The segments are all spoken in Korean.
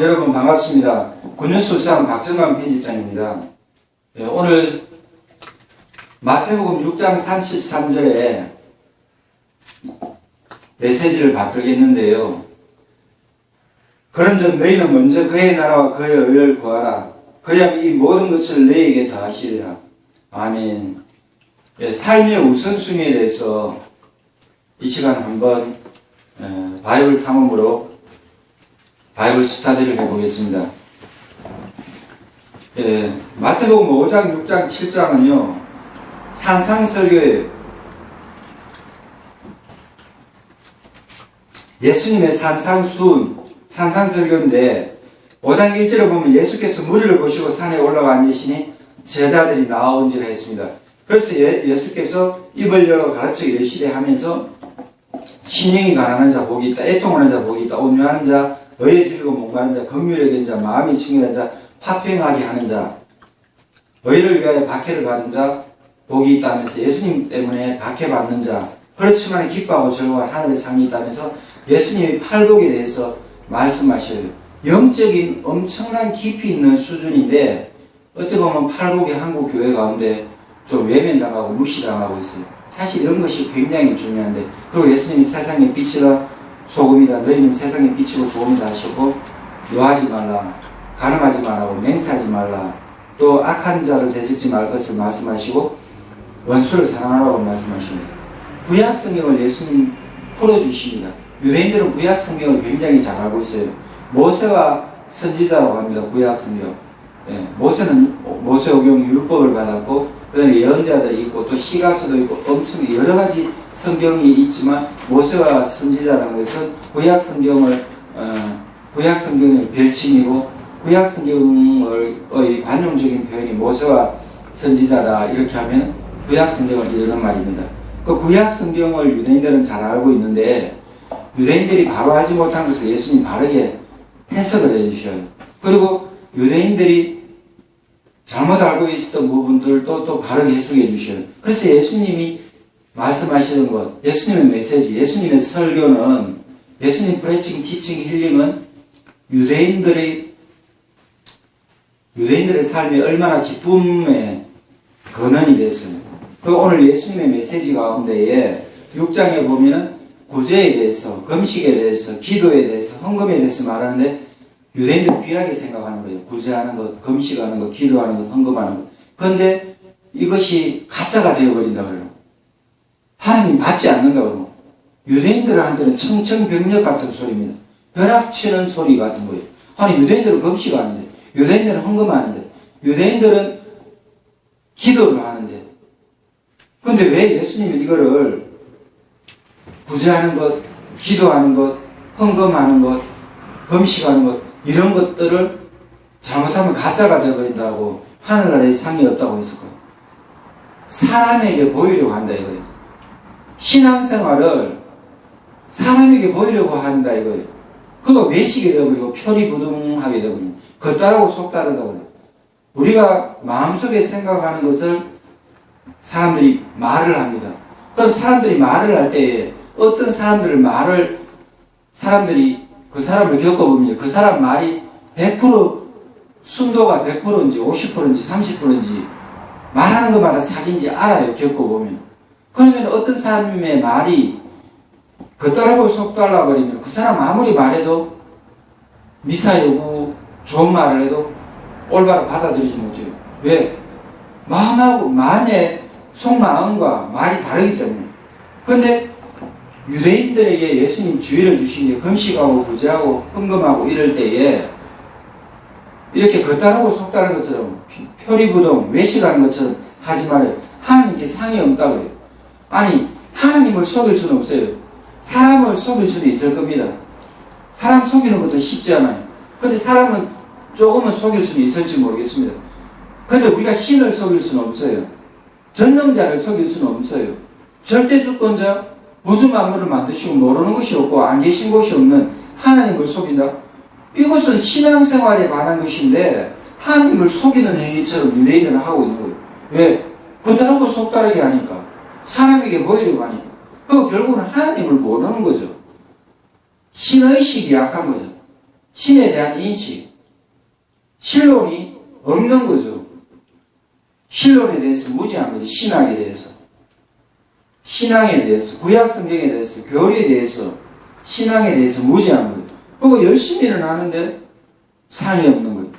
여러분 반갑습니다. 군뉴스상 박정관 편집장입니다. 예, 오늘 마태복음 6장 33절에 메시지를 바꾸겠는데요. 그런즉 너희는 먼저 그의 나라와 그의 의를 구하라. 그리하면 이 모든 것을 너희에게 더하시리라. 아멘. 예, 삶의 우선순위에 대해서 이 시간 한번 에, 바이블 탐험으로 바이블 스타디를 해보겠습니다. 예, 마태복음 5장, 6장, 7장은요, 산상설교예요. 예수님의 산상수훈, 산상설교인데, 5장 1절에 보면 예수께서 무리를 보시고 산에 올라가 앉으시니 제자들이 나온 줄 했습니다. 그래서 예, 예수께서 입을 열어 가르치기 열심히 하면서 신령이 가난한 자 복이 있다, 애통하는 자 복이 있다, 온유하는 자, 의에 줄이고 몸가는 자, 긍휼하게 된 자, 마음이 청결한 자, 화평하게 하는 자, 의를 위하여 박해를 받은 자, 복이 있다면서 예수님 때문에 박해받는 자, 그렇지만 기뻐하고 즐거워할 하늘의 상이 있다면서 예수님의 팔복에 대해서 말씀하셔요. 영적인 엄청난 깊이 있는 수준인데 어찌 보면 팔복이 한국 교회 가운데 좀 외면당하고 무시당하고 있어요. 사실 이런 것이 굉장히 중요한데 그리고 예수님이 세상의 빛이라 소금이다. 너희는 세상의 빛이고 소금이다 하시고 요하지 말라. 가늠하지 말라고 맹세하지 말라. 또 악한 자를 대적지 말 것을 말씀하시고 원수를 사랑하라고 말씀하십니다. 구약 성경을 예수님 풀어주십니다. 유대인들은 구약 성경을 굉장히 잘 알고 있어요. 모세와 선지자라고 합니다. 구약 성경. 예, 모세는 모세 오경 율법을 받았고 그다음에 예언자들이 있고 또 시가서도 있고 엄청 여러 가지 성경이 있지만 모세와 선지자라는 것은 구약 성경을 어, 구약 성경의 별칭이고 구약 성경의 관용적인 표현이 모세와 선지자다 이렇게 하면 구약 성경을 이르는 말입니다. 그 구약 성경을 유대인들은 잘 알고 있는데 유대인들이 바로 알지 못한 것을 예수님 바르게 해석을 해주셔요. 그리고 유대인들이 잘못 알고 있었던 부분들도 또 바르게 해석해 주셔요. 그래서 예수님이 말씀하시는 것, 예수님의 메시지, 예수님의 설교는 예수님 프레칭, 티칭, 힐링은 유대인들의 유대인들의 삶이 얼마나 기쁨의 근원이 됐어요. 그 오늘 예수님의 메시지 가운데에 6장에 보면은 구제에 대해서, 금식에 대해서, 기도에 대해서, 헌금에 대해서 말하는데 유대인들 귀하게 생각하는 거예요. 구제하는 것, 금식하는 것, 기도하는 것, 헌금하는 것. 그런데 이것이 가짜가 되어버린다 그래요. 하나님 받지 않는다 그러고. 유대인들한테는 청청병력 같은 소리입니다. 벼락치는 소리 같은 거예요. 아니 유대인들은 금식하는데, 유대인들은 헌금하는데, 유대인들은 기도를 하는데. 근데 왜 예수님이 이거를 구제하는 것, 기도하는 것, 헌금하는 것, 금식하는 것, 이런 것들을 잘못하면 가짜가 되어버린다고 하늘나라에 상이 없다고 거예요. 사람에게 보이려고 한다 이거예요. 신앙생활을 사람에게 보이려고 한다 이거예요. 그거 외식이 되어버리고 표리부동하게 되어버리고 겉따르고 속따르다 버려요. 우리가 마음속에 생각하는 것을 사람들이 말을 합니다. 그럼 사람들이 말을 할 때에 어떤 사람들을 말을 사람들이 그 사람을 겪어보면 그 사람 말이 100% 순도가 100%인지 50%인지 30%인지 말하는 것마다 사기인지 알아요. 겪어보면. 그러면 어떤 사람의 말이 겉달라고 속달라 버리면 그 사람 아무리 말해도 미사여고 좋은 말을 해도 올바로 받아들이지 못해요. 왜? 마음하고 마음의 속마음과 말이 다르기 때문에. 근데 유대인들에게 예수님 주의를 게 금식하고 구제하고 헌금하고 이럴 때에 이렇게 겉다르고 속다른 것처럼 표리부동 외식하는 것처럼 하지 말아요. 하나님께 상이 없다고 해요. 아니 하나님을 속일 수는 없어요. 사람을 속일 수는 있을 겁니다. 사람 속이는 것도 쉽지 않아요. 근데 사람은 조금은 속일 수는 있을지 모르겠습니다. 근데 우리가 신을 속일 수는 없어요. 전능자를 속일 수는 없어요. 절대 주권자, 우주 만물을 만드시고 모르는 것이 없고 안 계신 곳이 없는 하나님을 속인다. 이것은 신앙생활에 관한 것인데 하나님을 속이는 행위처럼 유대인들은 하고 있는 거예요. 왜? 그다라고 속다르게 하니까 사람에게 보이려고 하니까 그 결국은 하나님을 모르는 거죠. 신의식이 약한 거죠. 신에 대한 인식, 신론이 없는 거죠. 신론에 대해서 무지한 거죠. 신학에 대해서. 신앙에 대해서, 구약 성경에 대해서, 교리에 대해서, 신앙에 대해서 무지한 거예요. 그리고 열심히는 하는데 상이 없는 거예요.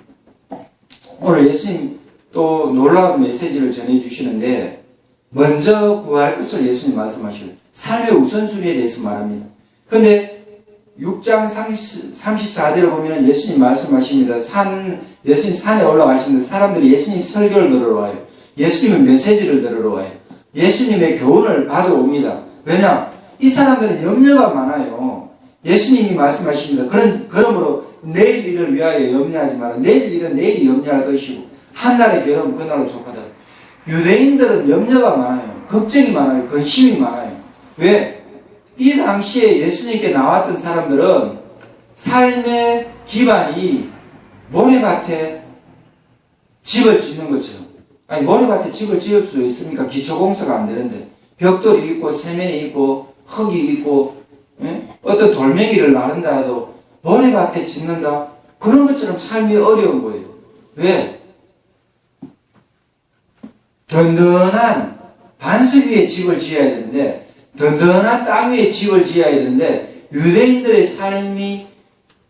오늘 예수님 또 놀라운 메시지를 전해주시는데 먼저 구할 것을 예수님 말씀하시고 삶의 우선순위에 대해서 말합니다. 근데 6장 30, 34절을 보면 예수님 말씀하십니다. 산, 예수님 산에 올라가시는데 사람들이 예수님 설교를 들으러 와요. 예수님의 메시지를 들으러 와요. 예수님의 교훈을 받으러 옵니다. 왜냐? 이 사람들은 염려가 많아요. 예수님이 말씀하십니다. 그런, 그러므로 내일 일을 위하여 염려하지 마라. 내일 일은 내일이 염려할 것이고, 한날의 결혼 그날로 족하다. 유대인들은 염려가 많아요. 걱정이 많아요. 근심이 많아요. 왜? 이 당시에 예수님께 나왔던 사람들은 삶의 기반이 모래밭에 집을 짓는 것처럼. 아니, 모래밭에 집을 지을 수 있습니까? 기초공사가 안 되는데. 벽돌이 있고, 세면이 있고, 흙이 있고, 예? 어떤 돌멩이를 나른다 해도 모래밭에 짓는다? 그런 것처럼 삶이 어려운 거예요. 왜? 든든한 반석 위에 집을 지어야 되는데, 든든한 땅 위에 집을 지어야 되는데, 유대인들의 삶이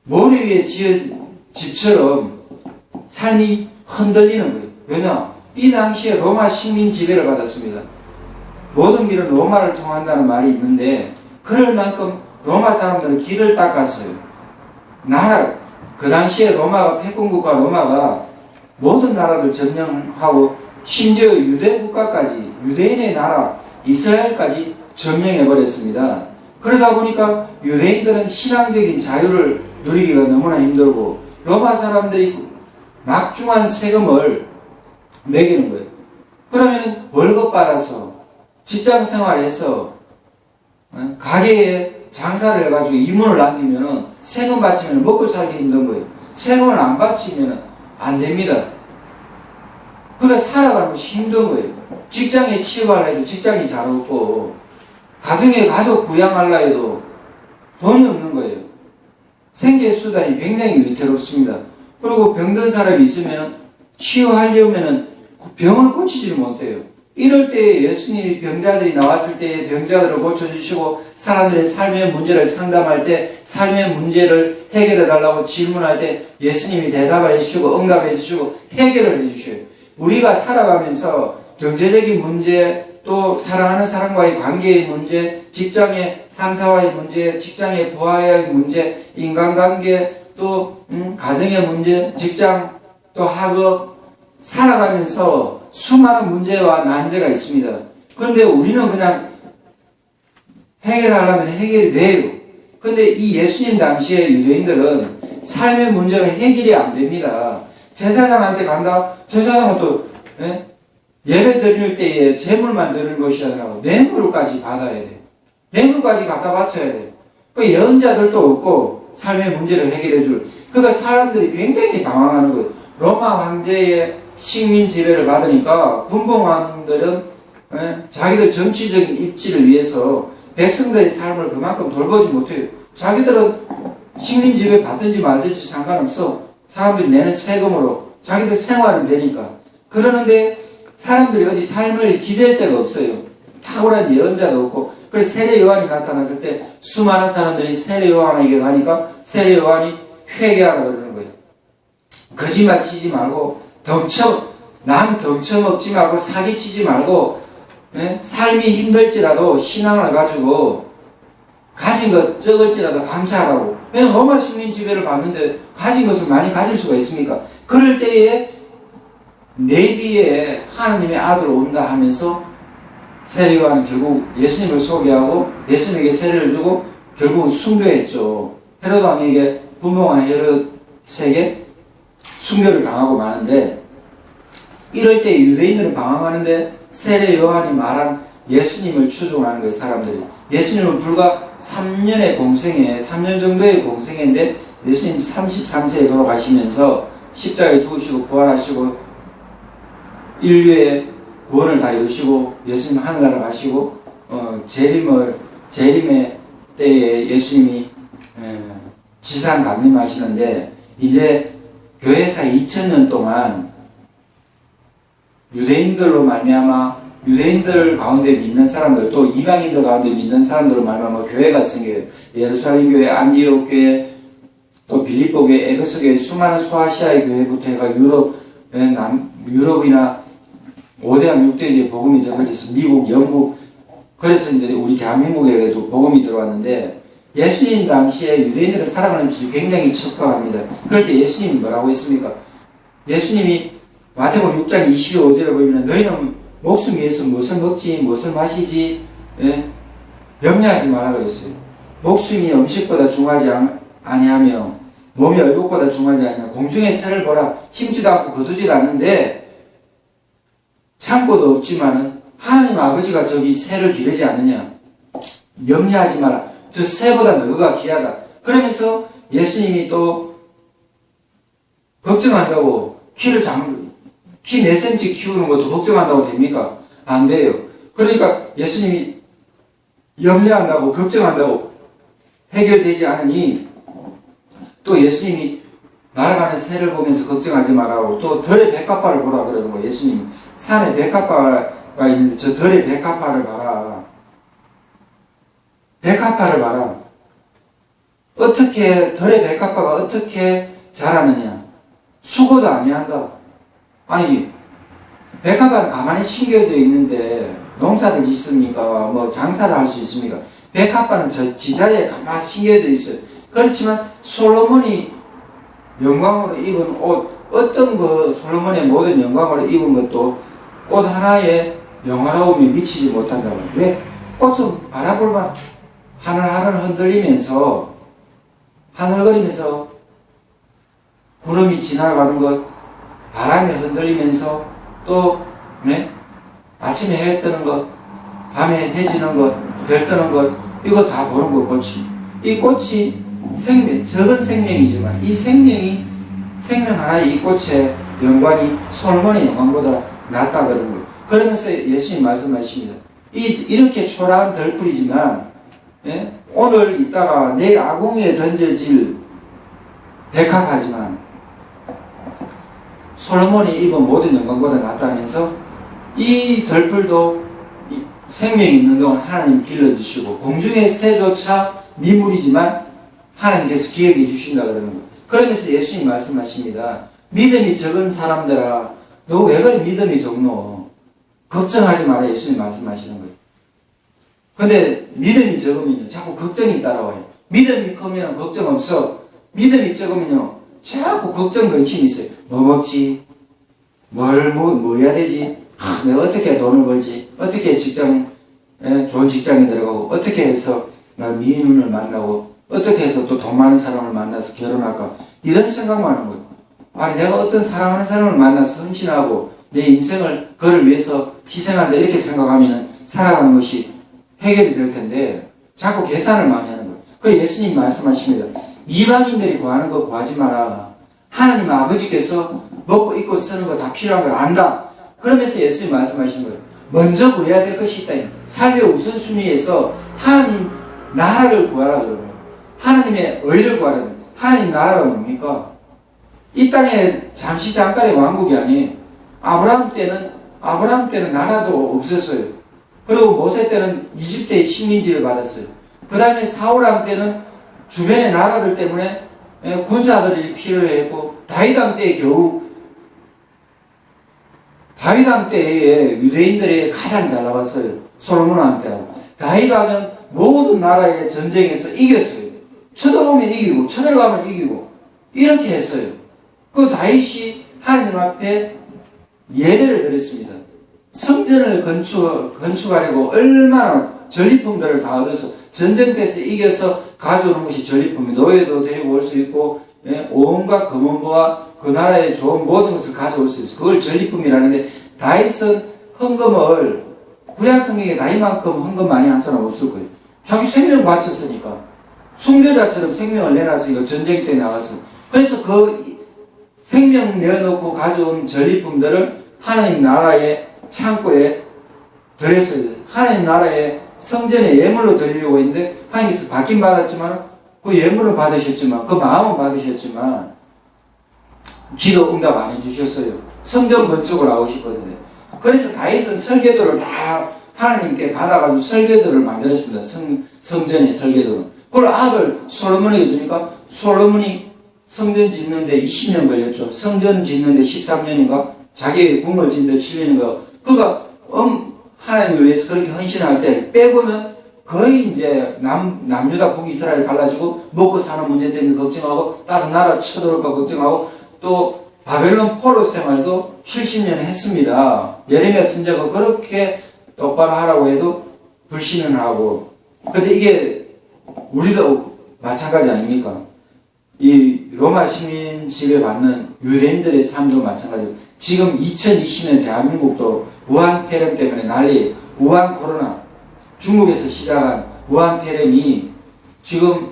모래 위에 지은 집처럼 삶이 흔들리는 거예요. 왜냐? 이 당시에 로마 식민 지배를 받았습니다. 모든 길은 로마를 통한다는 말이 있는데, 그럴 만큼 로마 사람들은 길을 닦았어요. 나라, 그 당시에 로마가, 패권국가 로마가 모든 나라를 점령하고 심지어 유대 국가까지, 유대인의 나라, 이스라엘까지 점령해 버렸습니다. 그러다 보니까 유대인들은 신앙적인 자유를 누리기가 너무나 힘들고 로마 사람들이 막중한 세금을 매기는 거예요. 그러면 월급 받아서 직장 생활에서 어, 가게에 장사를 해가지고 이문을 남기면은 세금 바치면 먹고 살기 힘든 거예요. 세금을 안 바치면 안 됩니다. 그래 살아가는 것이 힘든 거예요. 직장에 취업하려 해도 직장이 잘 없고 가정에 가족 부양하려 해도 돈이 없는 거예요. 생계 수단이 굉장히 위태롭습니다. 그리고 병든 사람이 있으면 치유하려면 병을 고치지를 못해요. 이럴 때 예수님이 병자들이 나왔을 때 병자들을 고쳐주시고 사람들의 삶의 문제를 상담할 때 삶의 문제를 해결해 달라고 질문할 때 예수님이 대답해 주시고 응답해 주시고 해결을 해 주셔요. 우리가 살아가면서 경제적인 문제 또 사랑하는 사람과의 관계의 문제, 직장의 상사와의 문제, 직장의 부하와의 문제, 인간관계 또 음, 가정의 문제, 직장 또 학업 살아가면서 수많은 문제와 난제가 있습니다. 그런데 우리는 그냥 해결하려면 해결이 돼요. 근데 이 예수님 당시에 유대인들은 삶의 문제가 해결이 안 됩니다. 제사장한테 간다? 제사장은 또, 예? 배 드릴 때에 재물만 드리는 것이 아니라 뇌물까지 받아야 돼. 뇌물까지 갖다 바쳐야 돼. 그 연자들도 없고 삶의 문제를 해결해 줄. 그러니까 사람들이 굉장히 당황하는 거예요. 로마 황제의 식민 지배를 받으니까 군봉왕들은 예, 자기들 정치적인 입지를 위해서 백성들의 삶을 그만큼 돌보지 못해요. 자기들은 식민 지배 받든지 말든지 상관없어. 사람들이 내는 세금으로 자기들 생활은 되니까. 그러는데 사람들이 어디 삶을 기댈 데가 없어요. 탁월한 예언자도 없고. 그래서 세례 요한이 나타났을 때 수많은 사람들이 세례 요한에게 가니까 세례 요한이 회개하라 그러는 거예요. 거짓말 치지 말고 덩쳐 남 덩쳐 먹지 말고 사기 치지 말고 예? 삶이 힘들지라도 신앙을 가지고 가진 것 적을지라도 감사하라고. 왜냐면 로마 식민 지배를 받는데 가진 것을 많이 가질 수가 있습니까? 그럴 때에 내 뒤에 하나님의 아들 온다 하면서 세례요한은 결국 예수님을 소개하고 예수님에게 세례를 주고 결국은 순교했죠. 헤로드 왕에게 분봉한 헤롯에게 순교를 당하고 마는데 이럴 때 유대인들은 방황하는데 세례 요한이 말한 예수님을 추종하는 거예요, 사람들이. 예수님은 불과 3년의 공생에, 3년 정도의 공생인데 예수님 33세에 돌아가시면서 십자가에 죽으시고 부활하시고 인류의 구원을 다 이루시고 예수님 하늘나라 가시고 어, 재림을 재림의 때에 예수님이 에, 지상 강림하시는데 이제 교회사 2000년 동안 유대인들로 말미암아 유대인들 가운데 믿는 사람들 또 이방인들 가운데 믿는 사람들로 말미암아 교회가 생겨요. 예루살렘 교회, 안디옥 교회, 또 빌립보 교회, 에베소 교회, 수많은 소아시아의 교회부터 해가 유럽, 남, 유럽이나 5대양 6대 복음이 전해져서 미국, 영국, 그래서 이제 우리 대한민국에도 복음이 들어왔는데 예수님 당시에 유대인들을 살아가는 길이 굉장히 척박합니다. 그럴 때 예수님이 뭐라고 했습니까? 예수님이 마태복음 6장 25절에 보면 너희는 목숨 위해서 무엇을 먹지 무엇을 마시지 예? 염려하지 마라 그랬어요. 목숨이 음식보다 중하지 않- 아니하며 몸이 얼굴보다 중하지 아니하며 공중의 새를 보라. 심지도 않고 거두지도 않는데 창고도 없지만은 하나님 아버지가 저기 새를 기르지 않느냐. 염려하지 마라. 저 새보다 너가 귀하다. 그러면서 예수님이 또 걱정한다고 키를 장, 키 몇 센치 키우는 것도 걱정한다고 됩니까? 안 돼요. 그러니까 예수님이 염려한다고 걱정한다고 해결되지 않으니 또 예수님이 날아가는 새를 보면서 걱정하지 말라고 또 덜의 백합화를 보라 그러는 거예요. 예수님이 산에 백합화가 있는데 저 덜의 백합화를 봐라. 백합화를 봐라. 어떻게 덜의 백합화가 어떻게 자라느냐? 수고도 아니한다. 아니 백합화는 가만히 심겨져 있는데 농사를 짓습니까? 뭐 장사를 할 수 있습니까? 백합화는 저 지자리에 가만히 심겨져 있어요. 그렇지만 솔로몬이 영광으로 입은 옷 어떤 그 솔로몬의 모든 영광으로 입은 것도 꽃 하나에 영화로움이 미치지 못한다고. 왜? 꽃은 바라볼만 하늘하늘 흔들리면서 하늘거리면서 구름이 지나가는 것, 바람에 흔들리면서 또 네? 아침에 해 뜨는 것, 밤에 해 지는 것, 별 뜨는 것 이거 다 보는 것 꽃이. 이 꽃이 생명, 적은 생명이지만 이 생명이 생명 하나의 이 꽃의 영광이 솔몬의 영광보다 낫다 그런 거예요. 그러면서 예수님 말씀하십니다. 이, 이렇게 초라한 덜풀이지만 예? 오늘 있다가 내일 아궁이에 던져질 백합하지만 솔로몬이 입은 모든 영광보다 낫다면서 이 덜풀도 이 생명이 있는 동안 하나님 길러주시고 공중의 새조차 미물이지만 하나님께서 기억해 주신다 그러는 거예요. 그러면서 예수님 말씀하십니다. 믿음이 적은 사람들아 너 왜 그래 믿음이 적노? 걱정하지 마라 예수님 말씀하시는 거예요. 근데 믿음이 적으면 자꾸 걱정이 따라와요. 믿음이 크면 걱정 없어. 믿음이 적으면요. 자꾸 걱정 근심이 있어요. 뭐 먹지? 뭘, 뭐, 뭐 해야 되지? 하, 내가 어떻게 돈을 벌지? 어떻게 직장, 에, 좋은 직장에 들어가고, 어떻게 해서 나 미인을 만나고, 어떻게 해서 또 돈 많은 사람을 만나서 결혼할까? 이런 생각만 하는 거예요. 아니, 내가 어떤 사랑하는 사람을 만나서 헌신하고, 내 인생을 그를 위해서 희생한다, 이렇게 생각하면 살아가는 것이 해결이 될 텐데, 자꾸 계산을 많이 하는 거예요. 그 예수님 말씀하십니다. 이방인들이 구하는 거 구하지 마라. 하나님 아버지께서 먹고 입고 쓰는 거 다 필요한 걸 안다. 그러면서 예수님 말씀하신 거예요. 먼저 구해야 될 것이 있다. 삶의 우선순위에서 하나님 나라를 구하라 그러면 하나님의 의를 구하라 하나님 나라가 뭡니까? 이 땅에 잠시 잠깐의 왕국이 아니에요. 아브라함 때는 아브라함 때는 나라도 없었어요. 그리고 모세 때는 이집트의 식민지를 받았어요. 그 다음에 사울왕 때는 주변의 나라들 때문에 예, 군사들이 필요했고 다윗왕 때에 겨우 다윗왕 때에 유대인들이 가장 잘 나갔어요. 솔로몬왕 때하고 다윗왕은 모든 나라의 전쟁에서 이겼어요. 쳐들어오면 이기고 쳐들어가면 이기고 이렇게 했어요. 그 다윗이 하나님 앞에 예배를 드렸습니다. 성전을 건축, 건축하려고 얼마나 전리품들을 다 얻어서 전쟁때에서 이겨서 가져오는 것이 전리품이 노예도 데리고 올 수 있고 예, 온갖 금은보와 그 나라의 좋은 모든 것을 가져올 수 있어. 그걸 전리품이라는데 다윗은 헌금을 구약 성경에 다이만큼 헌금 많이 한 사람 없을 거예요. 자기 생명 바쳤으니까 순교자처럼 생명을 내놨으니까 전쟁 때 나가서 그래서 그 생명 내어놓고 가져온 전리품들을 하나님 나라의 창고에 드렸어요. 하나님 나라의 성전에 예물로 드리려고 했는데 하나님께서 받긴 받았지만 그 예물을 받으셨지만 그 마음은 받으셨지만 기도 응답 안 해주셨어요. 성전 건축을 하고 싶거든요. 그래서 다윗은 설계도를 다 하나님께 받아가지고 설계도를 만들었습니다. 성, 성전의 설계도를. 그걸 아들 솔로몬에게 주니까 솔로몬이 성전 짓는데 20년 걸렸죠. 성전 짓는데 13년인가? 자기 궁을 짓는데 7년인가? 그가 음, 하나님을 위해서 그렇게 헌신할 때 빼고는 거의 이제 남, 남유다 북이스라엘 갈라지고 먹고 사는 문제 때문에 걱정하고 다른 나라 쳐들어올까 걱정하고 또 바벨론 포로 생활도 70년 했습니다. 예레미야 선자가 그렇게 똑바로 하라고 해도 불신은 하고 근데 이게 우리도 마찬가지 아닙니까? 이 로마 시민 지배받는 유대인들의 삶도 마찬가지고 지금 2020년 대한민국도 우한 폐렴 때문에 난리 우한 코로나 중국에서 시작한 우한 폐렴이 지금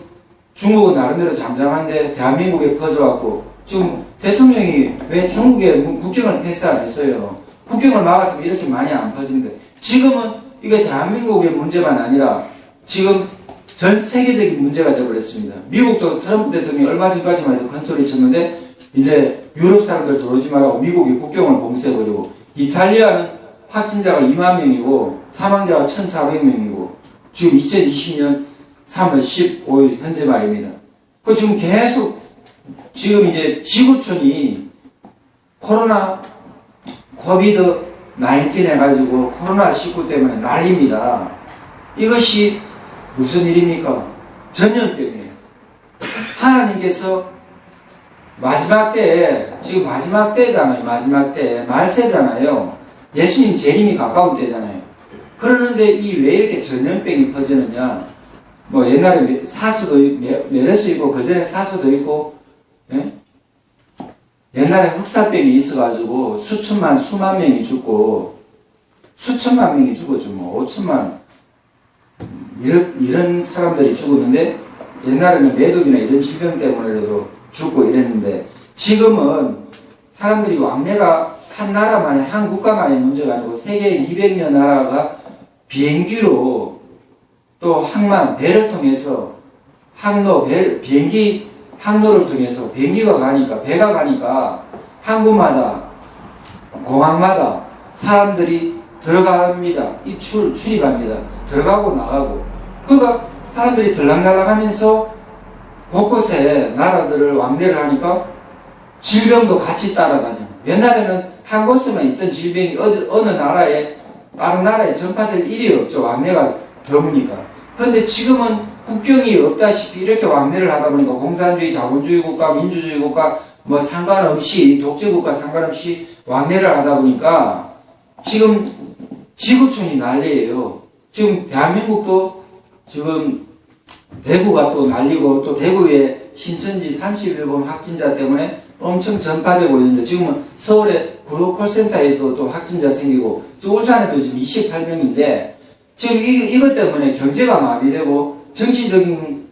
중국은 나름대로 잠잠한데 대한민국에 퍼져갖고 지금 대통령이 왜 중국에 국경을 패스 안 했어요? 국경을 막았으면 이렇게 많이 안 퍼지는데 지금은 이게 대한민국의 문제만 아니라 지금 전 세계적인 문제가 되어버렸습니다. 미국도 트럼프 대통령이 얼마 전까지만 해도 큰 소리 쳤는데 이제 유럽 사람들 들어오지 말라고 미국이 국경을 봉쇄해버리고 이탈리아는 확진자가 2만 명이고 사망자가 1,400명이고 지금 2020년 3월 15일 현재 말입니다. 그 지금 계속 지금 이제 지구촌이 코로나 코비드 19 해가지고 코로나 19 때문에 난립니다. 이것이 무슨 일입니까? 전염병이에요. 하나님께서 마지막 때에 지금 마지막 때잖아요. 마지막 때 말세잖아요. 예수님 재림이 가까운 때잖아요. 그러는데 이 왜 이렇게 전염병이 퍼지느냐? 뭐 옛날에 사수도 메르스 있고 그 전에 사수도 있고 예? 옛날에 흑사병이 있어가지고 수천만 수만 명이 죽고 수천만 명이 죽었죠. 뭐 5천만 이런, 이런 사람들이 죽었는데 옛날에는 매독이나 이런 질병 때문에라도 죽고 이랬는데 지금은 사람들이 왕래가 한 나라만의 한 국가만의 문제가 아니고 세계 200여 나라가 비행기로 또 항만 배를 통해서 항로 배, 비행기 항로를 통해서 비행기가 가니까 배가 가니까 항구마다 공항마다 사람들이 들어갑니다. 입출 출입합니다. 들어가고 나가고 그가 사람들이 들락날락하면서 곳곳에 나라들을 왕래를 하니까 질병도 같이 따라다녀. 옛날에는 한 곳에만 있던 질병이 어느, 어느 나라에 다른 나라에 전파될 일이 없죠. 왕래가 드무니까. 그런데 지금은 국경이 없다시피 이렇게 왕래를 하다 보니까 공산주의, 자본주의 국가, 민주주의 국가 뭐 상관없이 독재 국가 상관없이 왕래를 하다 보니까 지금 지구촌이 난리예요. 지금 대한민국도 지금 대구가 또 난리고 또 대구에 신천지 31번 확진자 때문에 엄청 전파되고 있는데 지금은 서울에 구로 콜센터에서도 또 확진자 생기고 울산에도 지금 28명인데 지금 이, 이것 때문에 경제가 마비되고 정치적인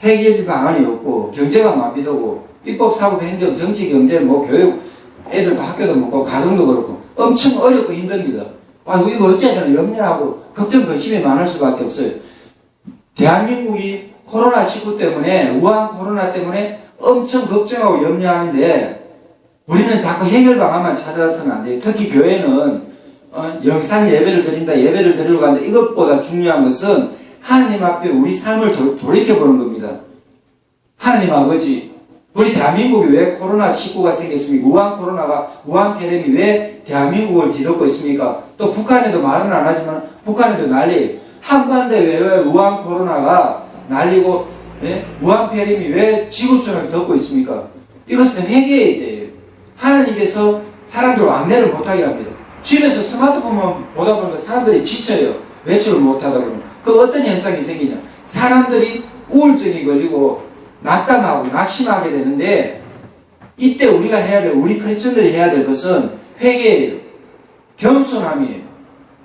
해결 방안이 없고 경제가 마비되고 입법, 사법, 행정, 정치, 경제, 뭐 교육 애들도 학교도 먹고 가정도 그렇고 엄청 어렵고 힘듭니다. 아 이거 어찌해야 되나 염려하고 걱정 근심이 많을 수밖에 없어요. 대한민국이 코로나19 때문에 우한 코로나 때문에 엄청 걱정하고 염려하는데 우리는 자꾸 해결 방안만 찾아서는 안 돼요. 특히 교회는 어, 영상 예배를 드린다, 예배를 드리러 간다. 이것보다 중요한 것은 하나님 앞에 우리 삶을 도, 돌이켜보는 겁니다. 하나님 아버지, 우리 대한민국이 왜 코로나19가 생겼습니까? 우한 코로나가, 우한 폐렴이 왜 대한민국을 뒤덮고 있습니까? 또 북한에도 말은 안 하지만 북한에도 난리. 한반도에 왜, 왜 우한 코로나가 난리고, 예? 우한 폐렴이 왜 지구촌을 덮고 있습니까? 이것은 회개해야 돼요. 하나님께서 사람들 왕래를 못하게 합니다. 집에서 스마트폰만 보다 보니까 사람들이 지쳐요. 외출을 못하다 보면. 그 어떤 현상이 생기냐. 사람들이 우울증이 걸리고 낙담하고 낙심하게 되는데 이때 우리가 해야 될, 우리 크리스천들이 해야 될 것은 회개예요. 겸손함이에요.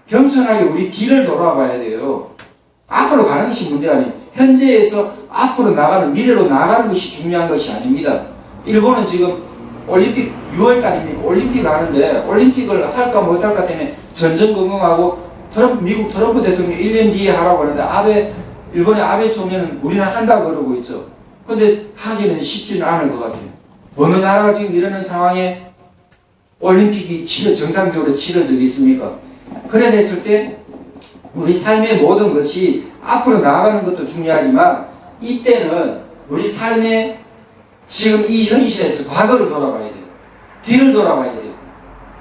겸손하게 우리 뒤를 돌아봐야 돼요. 앞으로 가는 것이 문제 아니에요. 현재에서 앞으로 나가는, 미래로 나가는 것이 중요한 것이 아닙니다. 일본은 지금 올림픽 6월달입니까? 올림픽 하는데 올림픽을 할까 못할까 때문에 전전긍긍하고 트럼프, 미국 트럼프 대통령이 1년 뒤에 하라고 하는데 아베 일본의 아베 총리는 우리는 한다 그러고 있죠. 근데 하기는 쉽지는 않을 것 같아요. 어느 나라가 지금 이러는 상황에 올림픽이 치러, 정상적으로 치러지고 있습니까? 그래 됐을 때 우리 삶의 모든 것이 앞으로 나아가는 것도 중요하지만 이때는 우리 삶의 지금 이 현실에서 과거를 돌아봐야 돼요. 뒤를 돌아봐야 돼요.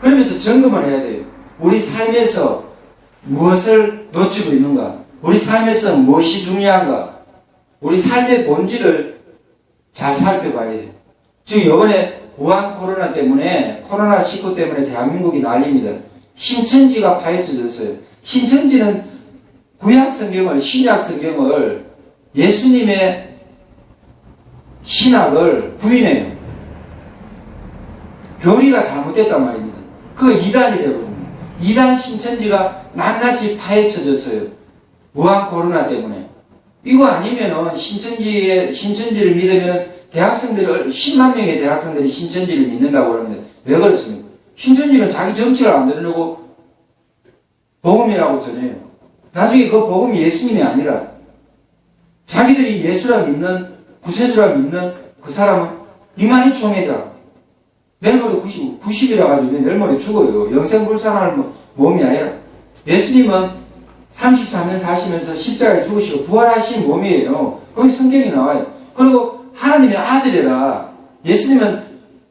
그러면서 점검을 해야 돼요. 우리 삶에서 무엇을 놓치고 있는가? 우리 삶에서 무엇이 중요한가? 우리 삶의 본질을 잘 살펴봐야 돼요. 지금 이번에 우한 코로나 때문에 코로나 19 때문에 대한민국이 난립니다. 신천지가 파헤쳐졌어요. 신천지는 구약 성경을 신약 성경을 예수님의 신학을 부인해요. 교리가 잘못됐단 말입니다. 그 이단이 되거든요. 이단 신천지가 낱낱이 파헤쳐졌어요. 우한 코로나 때문에. 이거 아니면은 신천지의, 신천지를 믿으면은 대학생들이, 10만 명의 대학생들이 신천지를 믿는다고 그러는데 왜 그렇습니까? 신천지는 자기 정치를 안 들으려고 복음이라고 전해요. 나중에 그 복음이 예수님이 아니라 자기들이 예수라 믿는, 구세주라 믿는 그 사람은 이만희 총회자. 내일 모레 90, 90이라 가지고 내일 모레 죽어요. 영생불상할 몸이 아니라. 예수님은 33년 사시면서 십자가에 죽으시고 부활하신 몸이에요. 거기 성경이 나와요. 그리고 하나님의 아들이라 예수님은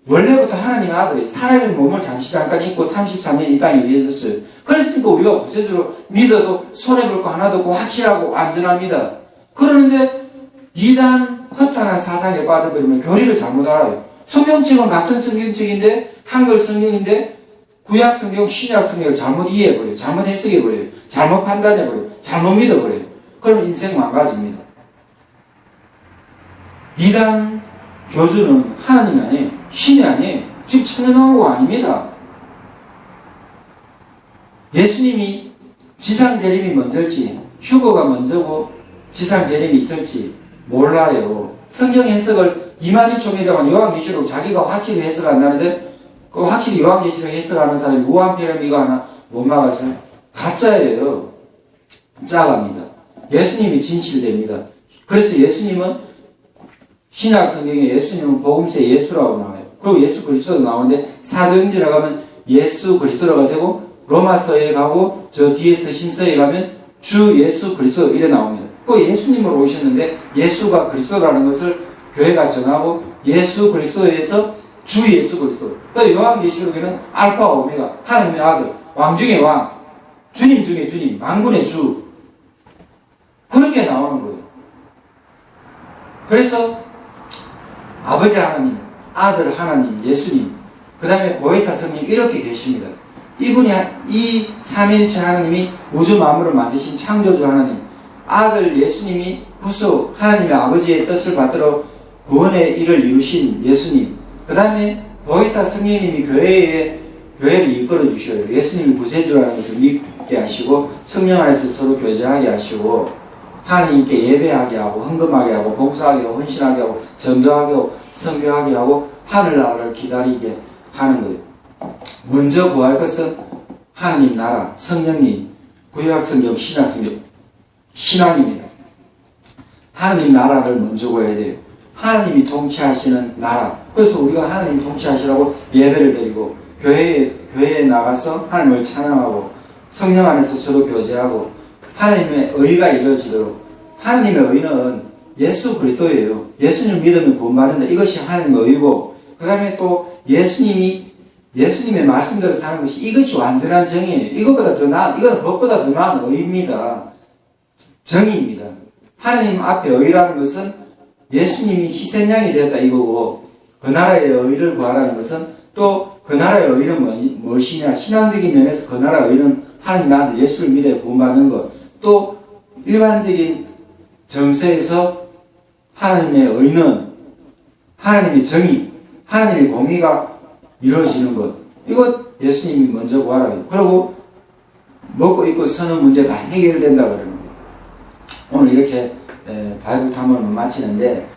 원래부터 하나님의 아들이 사람의 몸을 잠시 잠깐 입고 33년 이 땅에 위해졌어요. 그랬으니까 우리가 구세주로 믿어도 손해볼 거 하나도 없고 확실하고 안전합니다. 그러는데 이단 허탄한 사상에 빠져버리면 교리를 잘못 알아요. 성경책은 같은 성경책인데 한글 성경인데 구약 성경, 신약 성경을 잘못 이해해버려요. 잘못 해석해버려요. 잘못 판단해버려요. 잘못 믿어버려요. 그럼 인생 망가집니다. 이단 교주는 하나님이 아니에요. 신이 아니에요. 지금 천연왕후가 아닙니다. 예수님이 지상 재림이 먼저일지 휴거가 먼저고 지상 재림이 있을지 몰라요. 성경 해석을 이만희 총회장은 요한계시록 자기가 확실히 해석 안 나는데 그 확실히 요한계시록 해석하는 사람이 우한페르미가 하나 못 막아서 가짜예요. 짜갑니다. 예수님이 진실됩니다. 그래서 예수님은 신약 성경에 예수님은 복음세 예수라고 나와요. 그리고 예수 그리스도도 나오는데 사도행전에 가면 예수 그리스도라고 되고 로마서에 가고 저 뒤에 서 신서에 가면 주 예수 그리스도 이래 나옵니다. 그 예수님으로 오셨는데 예수가 그리스도라는 것을 교회가 전하고 예수 그리스도에서 주 예수 그리스도. 또 요한계시록에는 알파 오메가 하나님의 아들 왕 중의 왕 주님 중의 주님 만군의 주 그렇게 나오는 거예요. 그래서 아버지 하나님, 아들 하나님, 예수님, 그 다음에 보혜사 성령 이렇게 계십니다. 이분이 이 삼일체 하나님이 우주 만물을 만드신 창조주 하나님, 아들 예수님이 후수 하나님의 아버지의 뜻을 받들어 구원의 일을 이루신 예수님, 그 다음에 보혜사 성령님이 교회에 교회를 이끌어 주셔요. 예수님이 구세주라는 것을 믿게 하시고 성령 안에서 서로 교제하게 하시고 하나님께 예배하게 하고 헌금하게 하고 봉사하게 하고 헌신하게 하고 전도하게 하고 성교하게 하고 하늘나라를 기다리게 하는 거예요. 먼저 구할 것은 하나님 나라, 성령님, 구약성경, 신약성경, 신앙입니다. 하나님 나라를 먼저 구해야 돼요. 하나님이 통치하시는 나라. 그래서 우리가 하나님 통치하시라고 예배를 드리고 교회에 교회에 나가서 하나님을 찬양하고 성령 안에서 서로 교제하고 하나님의 의가 이루어지도록 하나님의 의는 예수 그리스도예요. 예수님 믿으면 구원받는다. 이것이 하나님의 의고 그 다음에 또 예수님이 예수님의 말씀대로 사는 것이 이것이 완전한 정의예요. 이것보다 더 나은 이건 법보다 더 나은 의입니다. 정의입니다. 하나님 앞에 의라는 것은 예수님이 희생양이 되었다 이거고 그 나라의 의를 구하라는 것은 또 그 나라의 의는 뭐- 무엇이냐 신앙적인 면에서 그 나라의 의는 하나님 아들 예수를 믿어 구원받는 것 또 일반적인 정서에서 하나님의 의는 하나님의 정의, 하나님의 공의가 이루어지는 것. 이것 예수님이 먼저 구하라. 그리고 먹고 입고 서는 문제 다 해결된다 그러는. 오늘 이렇게 바이블 탐험을 마치는데